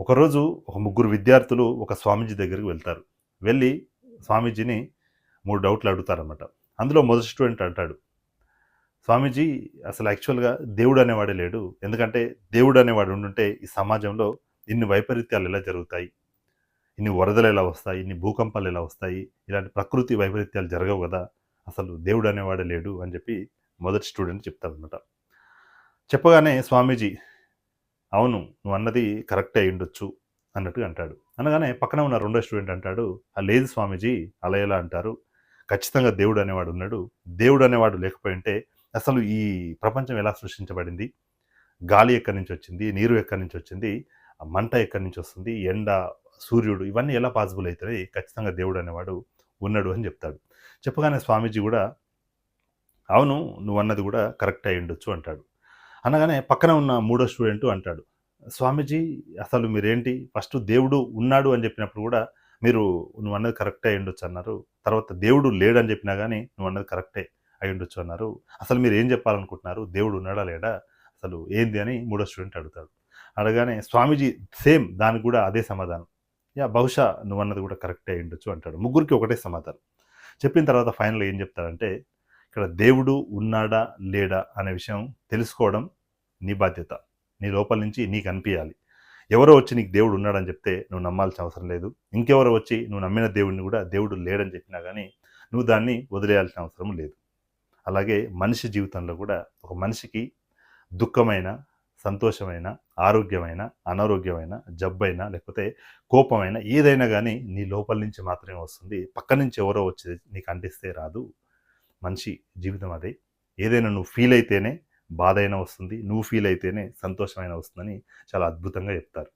ఒకరోజు ఒక ముగ్గురు విద్యార్థులు ఒక స్వామీజీ దగ్గరికి వెళ్తారు. వెళ్ళి స్వామీజీని మూడు డౌట్లు అడుగుతారనమాట అందులో మొదటి స్టూడెంట్ అంటాడు స్వామీజీ అసలు యాక్చువల్గా దేవుడు అనేవాడే లేడు. ఎందుకంటే దేవుడు అనేవాడు ఉండుంటే ఈ సమాజంలో ఇన్ని వైపరీత్యాలు ఎలా జరుగుతాయి? ఇన్ని వరదలు ఎలా వస్తాయి? ఇన్ని భూకంపాలు ఎలా వస్తాయి? ఇలాంటి ప్రకృతి వైపరీత్యాలు జరగవు కదా. అసలు దేవుడు అనేవాడే లేడు అని చెప్పి మొదటి స్టూడెంట్ చెప్తారనమాట చెప్పగానే స్వామీజీ అవును నువ్వు అన్నది కరెక్టే అయి ఉండొచ్చు అన్నట్టుగా అంటాడు. అనగానే పక్కన ఉన్న రెండో స్టూడెంట్ అంటాడు "ఆ, లేదు స్వామీజీ అలా ఎలా అంటారు? ఖచ్చితంగా దేవుడు అనేవాడు ఉన్నాడు. దేవుడు అనేవాడు లేకపోయింటే అసలు ఈ ప్రపంచం ఎలా సృష్టించబడింది? గాలి ఎక్కడి నుంచి వచ్చింది? నీరు ఎక్కడి నుంచి వచ్చింది? మంట ఎక్కడి నుంచి వస్తుంది? ఎండ సూర్యుడు ఇవన్నీ ఎలా పాసిబుల్ అవుతాయి ఖచ్చితంగా దేవుడు అనేవాడు ఉన్నాడు అని చెప్తాడు. చెప్పగానే స్వామీజీ కూడా అవును నువ్వు అన్నది కూడా కరెక్ట్ అయి ఉండొచ్చు అంటాడు. అనగానే పక్కన ఉన్న మూడో స్టూడెంట్ అంటాడు స్వామీజీ అసలు మీరేంటి? ఫస్ట్ దేవుడు ఉన్నాడు అని చెప్పినప్పుడు కూడా మీరు నువ్వు అన్నది కరెక్టే అయ్యుండొచ్చు అన్నారు. తర్వాత దేవుడు లేడని చెప్పినా కానీ నువ్వు అన్నది కరెక్టే అయ్యుండొచ్చు అన్నారు. అసలు మీరు ఏం చెప్పాలనుకుంటున్నారు? దేవుడు ఉన్నాడా లేడా? అసలు ఏంది? అని మూడో స్టూడెంట్ అడుగుతాడు. అడగానే స్వామీజీ సేమ్ దానికి కూడా అదే సమాధానం. యా బహుశా నువ్వు అన్నది కూడా కరెక్టే అయ్యుండొచ్చు అంటాడు. ముగ్గురికి ఒకటే సమాధానం. చెప్పిన తర్వాత ఫైనల్ ఏం చెప్తాడంటే ఇక్కడ దేవుడు ఉన్నాడా లేడా అనే విషయం తెలుసుకోవడం నీ బాధ్యత. నీ లోపల నుంచి నీకు అనిపించాలి ఎవరో వచ్చి నీకు దేవుడు ఉన్నాడని చెప్తే నువ్వు నమ్మాల్సిన అవసరం లేదు. ఇంకెవరో వచ్చి నువ్వు నమ్మిన దేవుడిని కూడా దేవుడు లేడని చెప్పినా కానీ నువ్వు దాన్ని వదిలేయాల్సిన అవసరం లేదు. అలాగే మనిషి జీవితంలో కూడా ఒక మనిషికి దుఃఖమైన సంతోషమైన ఆరోగ్యమైన అనారోగ్యమైన జబ్బైనా లేకపోతే కోపమైన ఏదైనా కానీ నీ లోపల నుంచి మాత్రమే వస్తుంది. పక్క నుంచి ఎవరో వచ్చి నీకు అంటిస్తే రాదు. మనిషి జీవితం అదే. ఏదైనా నువ్వు ఫీల్ అయితేనే బాధ అయినా వస్తుంది నువ్వు ఫీల్ అయితేనే సంతోషమైన వస్తుందని చాలా అద్భుతంగా చెప్తారు.